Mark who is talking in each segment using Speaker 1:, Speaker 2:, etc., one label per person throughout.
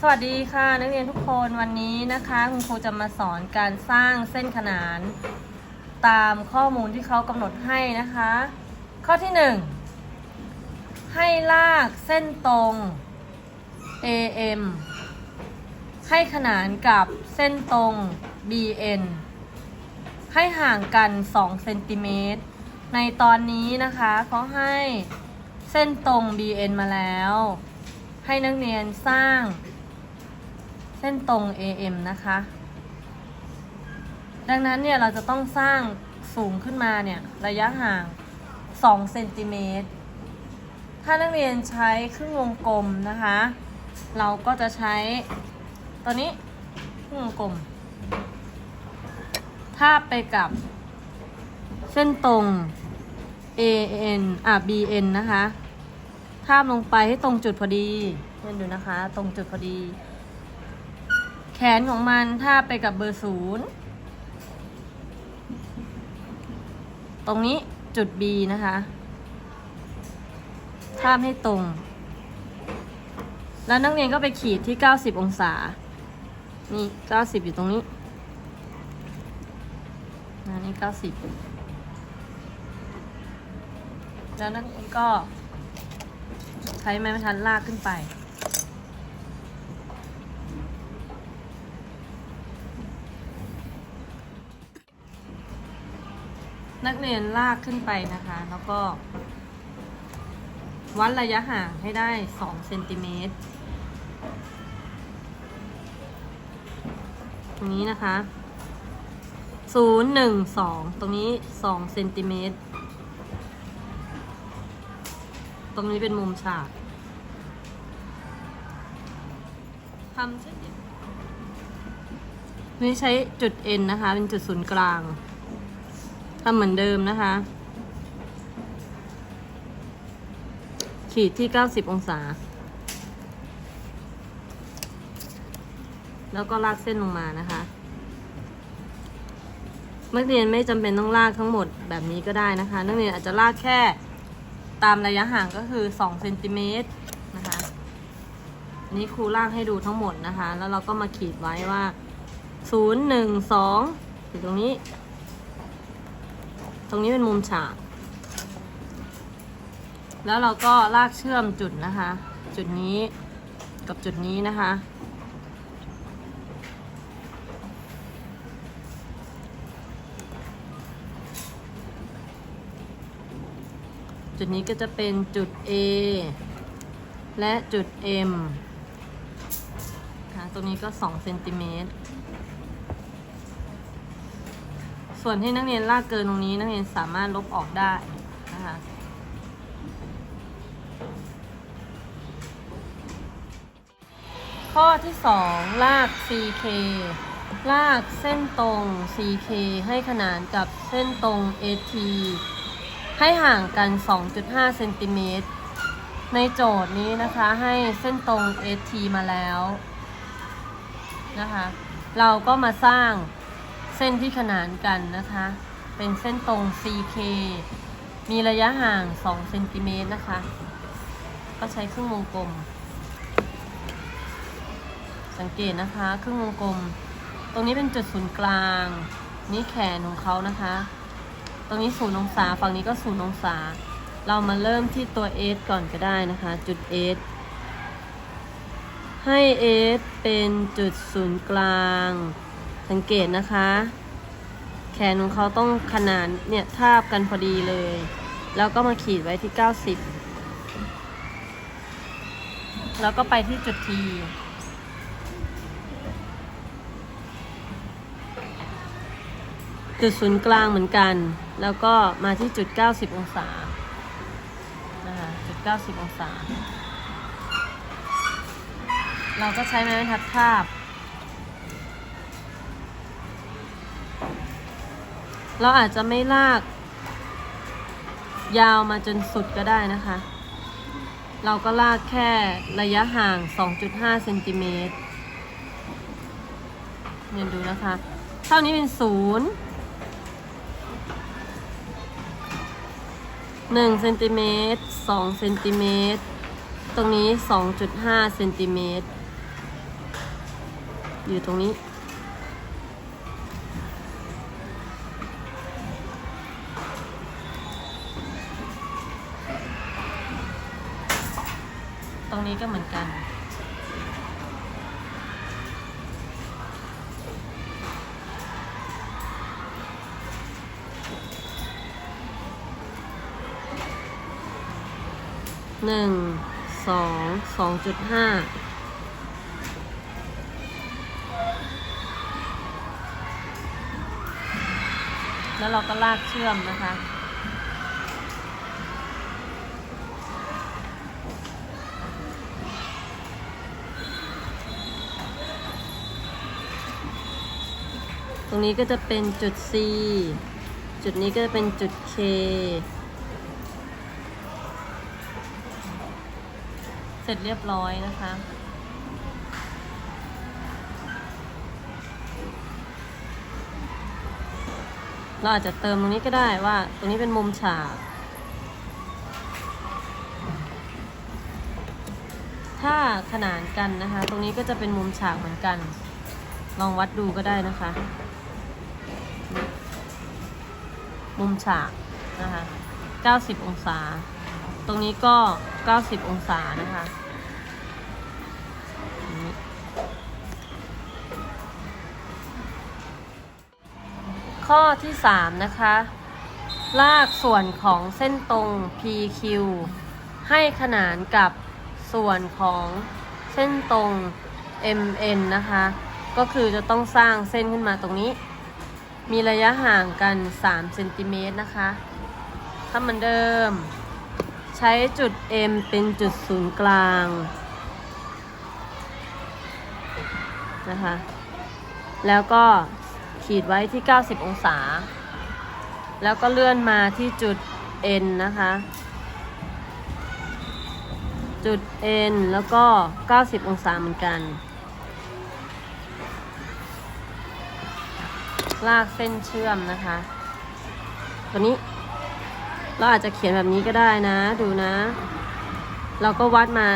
Speaker 1: สวัสดีค่ะนักเรียนทุกคนวันนี้นะคะ คุณครูจะมาสอนการสร้างเส้นขนาน ตามข้อมูลที่เขากำหนดให้นะคะ ข้อที่ 1 ให้ลากเส้นตรง AM ให้ขนานกับเส้นตรง BN ให้ห่างกัน2เซนติเมตรในตอนนี้นะคะเขาให้เส้นตรง BN มาแล้ว ให้นักเรียนสร้าง เส้นตรง AM นะคะ ดังนั้นเนี่ยเราจะต้องสร้างสูงขึ้นมาเนี่ยระยะห่าง 2 เซนติเมตร ถ้านักเรียนใช้ครึ่งวงกลมนะคะ เราก็จะใช้ตัวนี้ครึ่งวงกลมทาบไปกับเส้นตรง AN อะ BN นะคะ ทาบลงไปให้ตรงจุดพอดีเพื่อนดูนะคะ ตรงจุดพอดี แขนของมันทาบไปกับเบอร์ศูนย์ตรงนี้จุด B นะคะทาบให้ตรง แล้วนักเรียนก็ไปขีดที่ 90 องศา นี่ 90 อยู่ตรงนี้นะนี่ 90 แล้วนักเรียนก็ ใช้ไม้บรรทัดลากขึ้นไป นักเรียนลากขึ้นไปนะคะ แล้วก็ วัดระยะห่างให้ได้2เซนติเมตรตรงนี้นะคะ 0 1 2 ตรงนี้2เซนติเมตร ตรงนี้เป็นมุมฉากทำเช่นนี่ใช้จุด N นะคะ เป็นจุดศูนย์กลางทำเหมือนเดิมนะคะ ขีดที่ 90 องศา แล้วก็ลากเส้นลงมานะคะนักเรียนไม่จำเป็นต้องลากทั้งหมดแบบนี้ก็ได้นะคะ นักเรียนอาจจะลากแค่ ตามระยะห่างก็คือ2เซนติเมตรนะคะนี้ครูลากให้ดูทั้งหมดนะคะ แล้วเราก็มาขีดไว้ว่า 0 1 2อยู่ตรงนี้ ตรงนี้เป็นมุมฉาก แล้วเราก็ลากเชื่อมจุดนะคะ จุดนี้กับจุดนี้นะคะ จุดนี้ก็จะเป็นจุด A และจุด M นะคะตรงนี้ก็2เซนติเมตร ส่วนที่นักเรียนลากเกินตรงนี้นักเรียนสามารถลบออกได้นะคะข้อที่ 2 ลาก CK ลากเส้นตรง CK ให้ขนานกับเส้นตรง AT ให้ห่างกัน 2.5 เซนติเมตร ในโจทย์นี้นะคะให้เส้นตรง AT มาแล้วนะคะ เราก็มาสร้างเส้นที่ขนานกันนะคะ เป็นเส้นตรง CK มีระยะห่าง 2 เซนติเมตรนะคะ ก็ใช้เครื่องวงกลม สังเกตนะคะครึ่งวงกลม ตรงนี้เป็นจุดศูนย์กลาง นี่แขนของเขานะคะ ตรงนี้ศูนย์องศาฝั่งนี้ก็ศูนย์องศา เรามาเริ่มที่ตัว S ก่อนก็ได้นะคะ จุด S ให้ S เป็นจุดศูนย์กลาง สังเกตนะคะ แขนของเขาต้องขนานเนี่ยทาบกันพอดีเลย แล้วก็มาขีดไว้ที่ 90 แล้วก็ไปที่จุด T จุดศูนย์กลางเหมือนกัน แล้วก็มาที่จุด 90 องศา นะคะจุด 90 องศา เราก็ใช้ไม้บรรทัดทาบ เราอาจจะไม่ลาก ยาวมาจนสุดก็ได้นะคะ เราก็ลากแค่ระยะห่าง 2.5 เซนติเมตรเนี่ยดูนะคะ เท่านี้เป็นศูนย์ หนึ่งเซนติเมตรสองเซนติเมตรตรงนี้สองจุดห้าเซนติเมตรอยู่ตรงนี้ ตรงนี้ก็เหมือนกัน หนึ่งสองสองจุดห้าแล้วเราก็ลากเชื่อมนะคะ ตรงนี้ก็จะเป็นจุด C จุดนี้ก็จะเป็นจุด K เสร็จเรียบร้อยนะคะ เราอาจจะเติมตรงนี้ก็ได้ว่าตรงนี้เป็นมุมฉากถ้าขนานกันนะคะ ตรงนี้ก็จะเป็นมุมฉากเหมือนกัน ลองวัดดูก็ได้นะคะ มุมฉากนะคะ 90 องศา ตรงนี้ก็ 90 องศานะคะ ข้อที่ 3 นะคะ ลากส่วนของเส้นตรง PQ ให้ขนานกับส่วนของเส้นตรง MN นะคะ ก็คือจะต้องสร้างเส้นขึ้นมาตรงนี้ มีระยะห่างกัน 3 เซนติเมตรนะคะถ้าเหมือนเดิม ใช้จุด M เป็นจุดศูนย์กลางนะคะ แล้วก็ขีดไว้ที่ 90 องศา แล้วก็เลื่อนมาที่จุด N นะคะ จุด N แล้วก็ 90 องศาเหมือนกัน ลากเส้นเชื่อมนะคะ ตัวนี้ เราอาจจะเขียนแบบนี้ก็ได้นะ ดูนะ เราก็วัดมา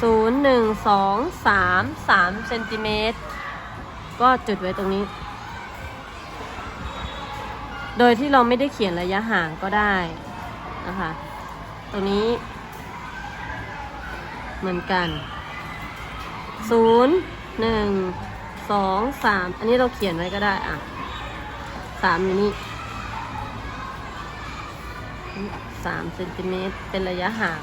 Speaker 1: 0 1 2 3 3เซนติเมตรก็จุดไว้ตรงนี้ โดยที่เราไม่ได้เขียนระยะห่างก็ได้นะคะ ตรงนี้ เหมือนกัน 0 1 2 3 อันนี้เราเขียนไว้ก็ได้อะ 3 อยู่นี่ สามเซนติเมตรเป็นระยะห่าง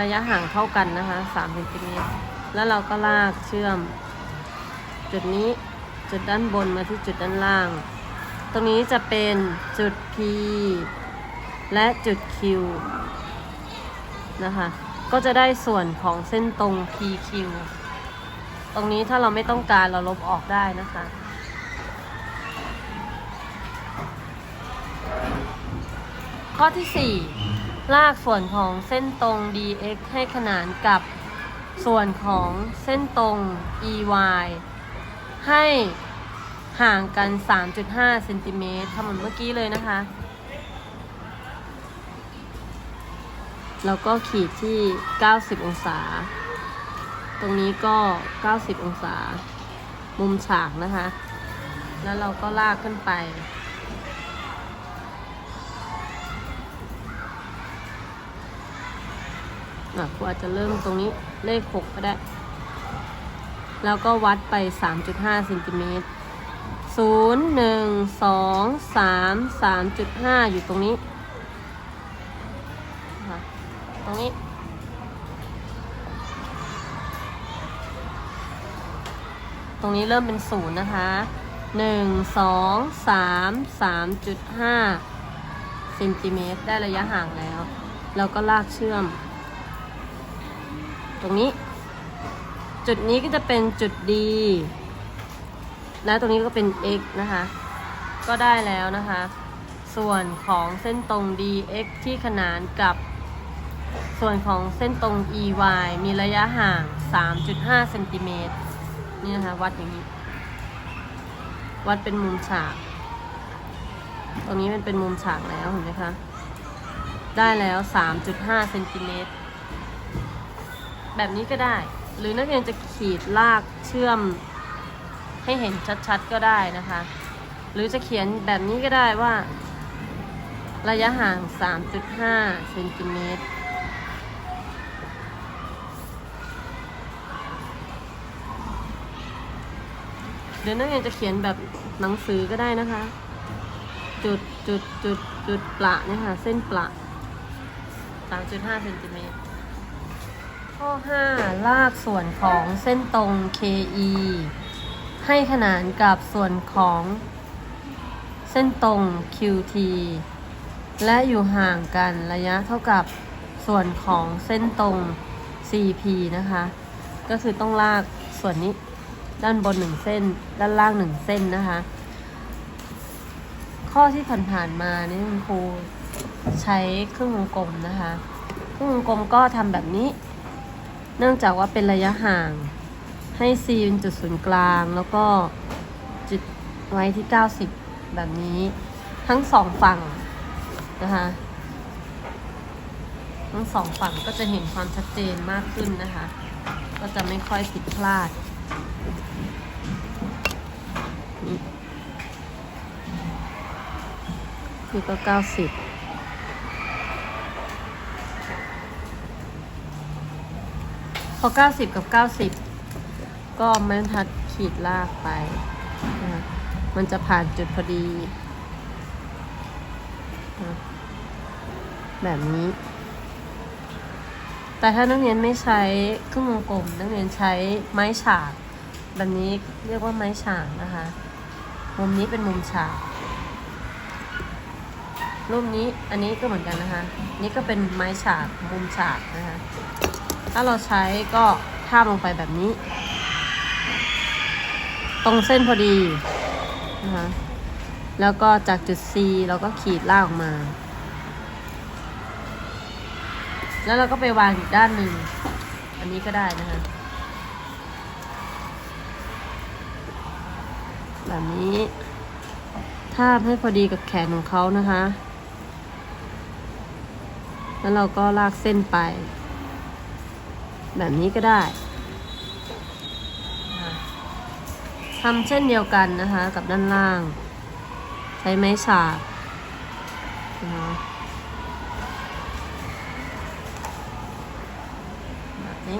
Speaker 1: ระยะห่างเท่ากันนะคะสามเซนติเมตรแล้วเราก็ลากเชื่อม จุดนี้จุดด้านบนมาที่จุดด้านล่าง ตรงนี้จะเป็นจุด P และจุด Q นะคะ ก็จะได้ส่วนของเส้นตรง PQ ตรงนี้ถ้าเราไม่ต้องการเราลบออกได้นะคะ ข้อที่ 4 ลากส่วนของเส้นตรง dx ให้ขนานกับส่วนของเส้นตรง ey ให้ห่างกัน 3.5เซนติเมตรทำเหมือนเมื่อกี้เลยนะคะ แล้วก็ขีดที่ 90 องศา ตรงนี้ก็ 90 องศา มุมฉากนะคะ แล้วเราก็ลากขึ้นไป อะครูอาจจะเริ่มตรงนี้เลข6ก็ได้ แล้วก็วัดไป 3.5เซนติเมตร0 1 2 3 3.5อยู่ตรงนี้ตรงนี้ ตรงนี้เริ่มเป็นศูนย์นะคะ1 2 3 3.5เซนติเมตรได้ระยะห่างแล้วเราก็ลากเชื่อม ตรงนี้ จุดนี้ก็จะเป็นจุด D และตรงนี้ก็เป็น x นะคะ ก็ได้แล้วนะคะ ส่วนของเส้นตรง dx ที่ขนานกับส่วนของเส้นตรง ey มีระยะห่าง 3.5เซนติเมตรนี่นะคะ วัดอย่างนี้ วัดเป็นมุมฉาก ตรงนี้มันเป็นมุมฉากแล้วเห็นไหมคะ ได้แล้ว 3.5เซนติเมตร แบบนี้ก็ได้ หรือนักเรียนจะขีดลากเชื่อมให้เห็นชัดๆก็ได้นะคะ หรือจะเขียนแบบนี้ก็ได้ว่า ระยะห่าง 3.5เซนติเมตรเดี๋ยวนักเรียนจะเขียนแบบหนังสือก็ได้นะคะ จุดจุดจุดจุดประเนี่ยค่ะ เส้นประ3.5เซนติเมตร ข้อ 5 ลากส่วนของเส้นตรง KE ให้ขนานกับส่วนของเส้นตรง QT และอยู่ห่างกันระยะเท่ากับส่วนของเส้นตรง CP นะคะ ก็คือต้องลากส่วนนี้ด้านบน1เส้น ด้านล่าง1เส้นนะคะ ข้อที่ผ่านๆมานี่คุณครูใช้เครื่องวงกลมนะคะ เครื่องวงกลมก็ทำแบบนี้ เนื่องจากว่าเป็นระยะห่าง ให้ C เป็นจุดศูนย์กลาง แล้วก็จุดไว้ที่ 90 แบบนี้ ทั้งสองฝั่งนะคะทั้งสองฝั่งก็จะเห็นความชัดเจนมากขึ้นนะคะ ก็จะไม่ค่อยผิดพลาดนี่คือก็ 90 อ 90 กับ 90 ก็ไม้ทัดขีดลากไปนะมันจะผ่านจุดพอดีนะแบบนี้ แต่ถ้านักเรียนไม่ใช้เครื่องวงกลม นักเรียนใช้ไม้ฉาก แบบนี้เรียกว่าไม้ฉากนะคะ มุมนี้เป็นมุมฉากรูปนี้อันนี้ก็เหมือนกันนะคะ นี่ก็เป็นไม้ฉากมุมฉากนะคะ ถ้าเราใช้ก็ทาบลงไปแบบนี้ ตรงเส้นพอดีนะคะแล้วก็จากจุด C เราก็ขีดลากออกมา แล้วเราก็ไปวางอีกด้านหนึ่ง อันนี้ก็ได้นะคะแบบนี้ทาบให้พอดีกับแขนของเขานะคะ แล้วเราก็ลากเส้นไป แบบนี้ก็ได้ทำเช่นเดียวกันนะคะ กับด้านล่าง ใช้ไม้ฉากนะคะแบบนี้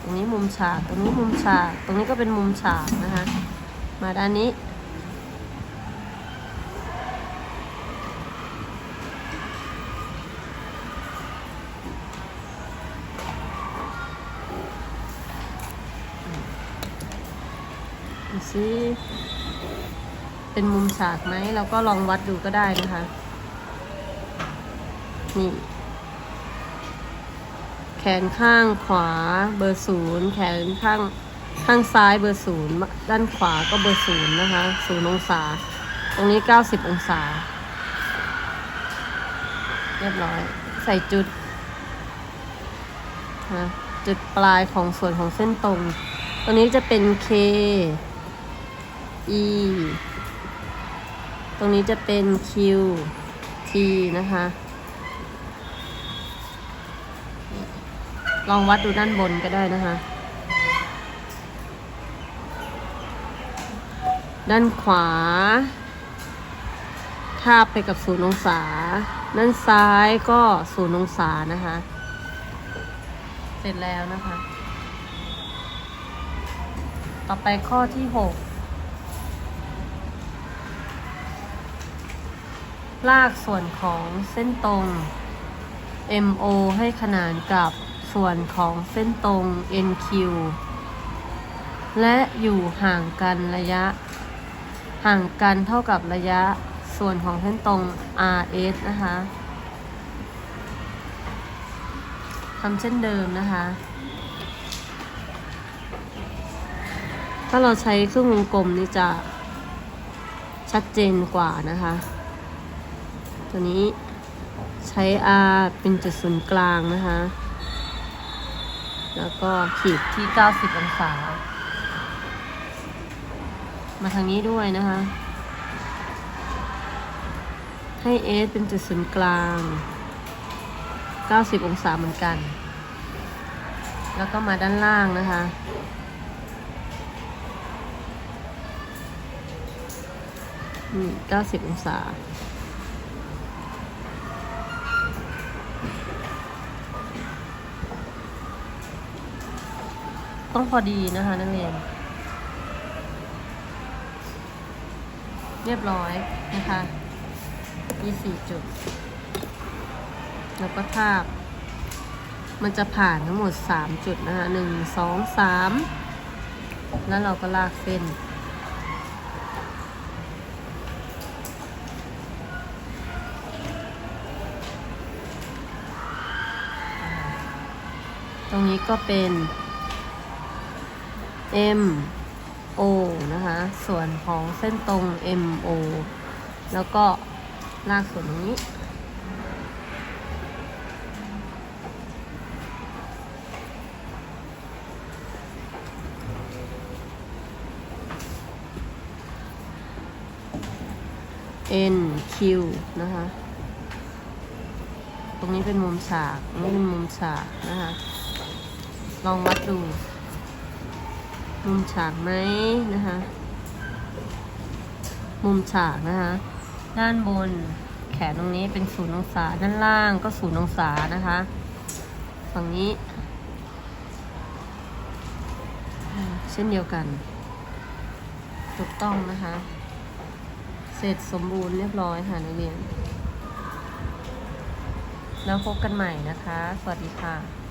Speaker 1: ตรงนี้มุมฉาก ตรงนี้มุมฉาก ตรงนี้ก็เป็นมุมฉากนะคะ มาด้านนี้ ซิเป็นมุมฉากไหมเราก็ลองวัดดูก็ได้นะคะ นี่ แขนข้างขวาเบอร์ศูนย์แขนข้างข้างซ้ายเบอร์ศูนย์ด้านขวาก็เบอร์ศูนย์นะคะศูนย์องศา ตรงนี้เก้าสิบองศา เรียบร้อย ใส่จุดนะจุดปลายของส่วนของเส้นตรง ตรงนี้จะเป็น K E ตรงนี้จะเป็น Q T นะคะ ลองวัดดูด้านบนก็ได้นะคะ ด้านขวา ทาบไปกับศูนย์องศา ด้านซ้ายก็ศูนย์องศานะคะ เสร็จแล้วนะคะ ต่อไปข้อที่6 ลากส่วนของเส้นตรง MO ให้ขนานกับส่วนของเส้นตรง NQ และอยู่ห่างกันระยะ ห่างกันเท่ากับระยะส่วนของเส้นตรง RS นะคะทำเช่นเดิมนะคะ ถ้าเราใช้เครื่องวงกลมนี่จะชัดเจนกว่านะคะ ตัวนี้ใช้ R เป็นจุดศูนย์กลางนะคะ แล้วก็ขีดที่ 90 องศา มาทางนี้ด้วยนะคะ ให้ A เป็นจุดศูนย์กลาง 90 องศาเหมือนกัน แล้วก็มาด้านล่างนะคะนี่90 องศา ต้องพอดีนะคะนักเรียน เรียบร้อยนะคะมีสี่จุด แล้วก็ทาบ มันจะผ่านทั้งหมดสามจุดนะคะหนึ่งสองสามแล้วเราก็ลากเส้นตรงนี้ก็เป็น M O นะคะ ส่วนของเส้นตรง M O แล้วก็ลากส่วนตรงนี้ N Q นะคะ ตรงนี้เป็นมุมฉาก นี้เป็นมุมฉากนะคะ ลองวัดดู มุมฉากไหมนะคะ มุมฉากนะคะ ด้านบนแขนตรงนี้เป็นศูนย์องศา ด้านล่างก็ศูนย์องศานะคะ ฝั่งนี้ เช่นเดียวกัน ถูกต้องนะคะ เสร็จสมบูรณ์เรียบร้อยค่ะนักเรียน แล้วพบกันใหม่นะคะ สวัสดีค่ะ